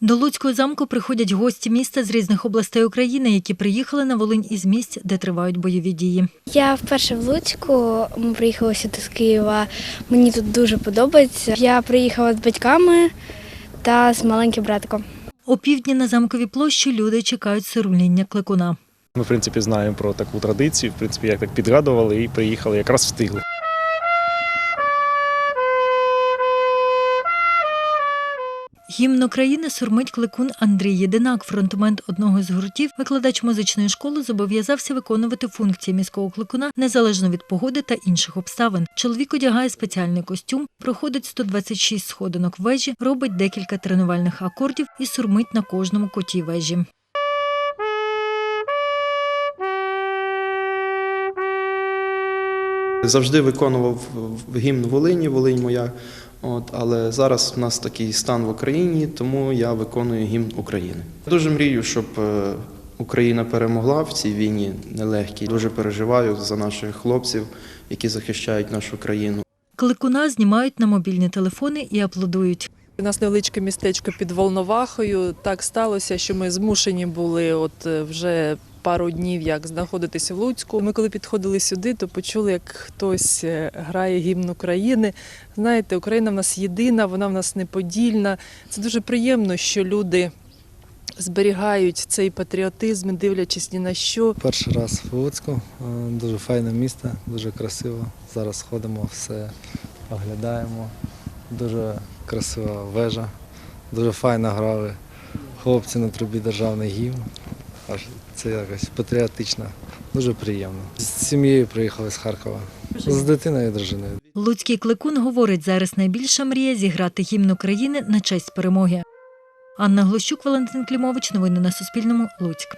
До Луцького замку приходять гості міста з різних областей України, які приїхали на Волинь із місць, де тривають бойові дії. Я вперше в Луцьку. Ми приїхали сюди з Києва. Мені тут дуже подобається. Я приїхала з батьками та з маленьким братиком. О півдні на замковій площі люди чекають сируління кликуна. Ми, в принципі, знаємо про таку традицію, в принципі, як так підгадували і приїхали, якраз встигли. Гімн України сурмить кликун Андрій Єдинак, фронтмен одного з гуртів, викладач музичної школи, зобов'язався виконувати функції міського кликуна незалежно від погоди та інших обставин. Чоловік одягає спеціальний костюм, проходить 126 сходинок вежі, робить декілька тренувальних акордів і сурмить на кожному коті вежі. Завжди виконував гімн Волині, Волинь моя. От, але зараз в нас такий стан в Україні, тому я виконую гімн України. Дуже мрію, щоб е, Україна перемогла в цій війні нелегкій. Дуже переживаю за наших хлопців, які захищають нашу країну. Кликуна знімають на мобільні телефони і аплодують. У нас невеличке містечко під Волновахою. Так сталося, що ми змушені були от е, вже пару днів як знаходитися в Луцьку. Ми коли підходили сюди, то почули, як хтось е, грає гімн України. Знаєте, Україна в нас єдина, вона в нас неподільна. Це дуже приємно, що люди зберігають цей патріотизм, дивлячись ні на що. Перший раз в Луцьку. Е, Дуже файне місто, дуже красиво. Зараз ходимо, все оглядаємо. Дуже красива вежа, дуже файно грали. Хлопці на трубі державний гімн. Аж це якось патріотично, дуже приємно. З сім'єю приїхали з Харкова. З дитиною і дружиною. Луцький кликун говорить, зараз найбільша мрія зіграти гімн України на честь перемоги. Анна Глощук, Валентин Клімович. Новини на Суспільному. Луцьк.